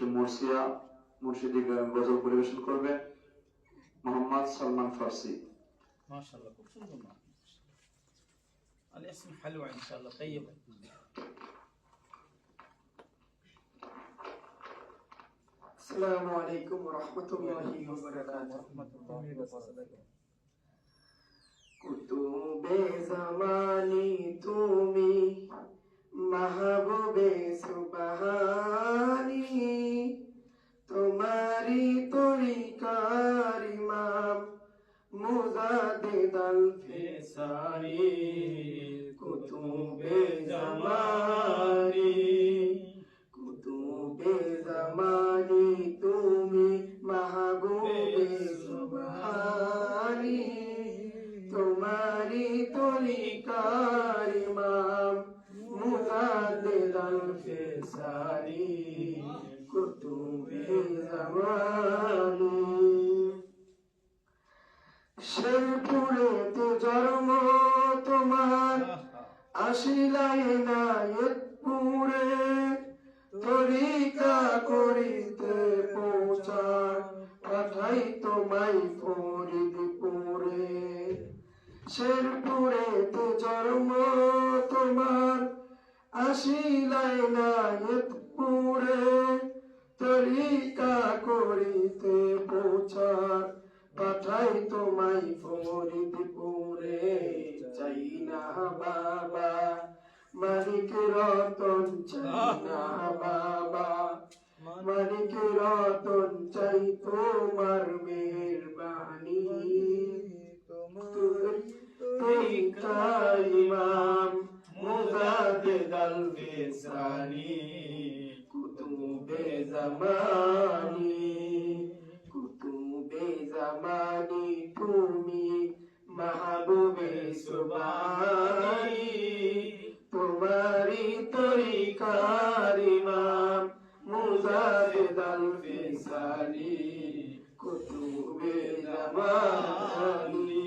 একটু মুর্শিয়া মুর্শিদি গজল পরিবেশন করবে মোহাম্মদ সালমান ফার্সি ما شاء الله খুব সুন্দর না الاسم حلو ان شاء الله طيب السلام عليكم ورحمة الله وبركاته মুজাদ্দিদ আল ফিসানি কুতুবে জামানি কুতুবে জামানি তুমি মাহবুবে সুবহানি তোমারি তরিকার ইমাম মুজাদ্দিদ আল ফিসানি শেরপুরে তো জন্ম তোমার। আসিলাই নায়তপুরে তরিকা করিতে পৌঁছার পাঠাই তোমায় ফরিদপুরে শেরপুরে তো জন্ম তোমার, আসিলাই নায়তপুরে তরিকা করিতে পৌঁছার তোমায় ফরিদপুরে চাই না বাবা। মালিক রতন চাই না বাবা। মালিক রতন চাই তোমার মেহরবানি। ইমাম মুজাদ্দিদ আল ফিসানি কুতুবে জামানি কুতুবে জামানি তুমি মাহবুবে সুবানি তোমারি তরিকার ইমাম মুজাদ্দিদ আল ফিসানি কুতুবে জামানি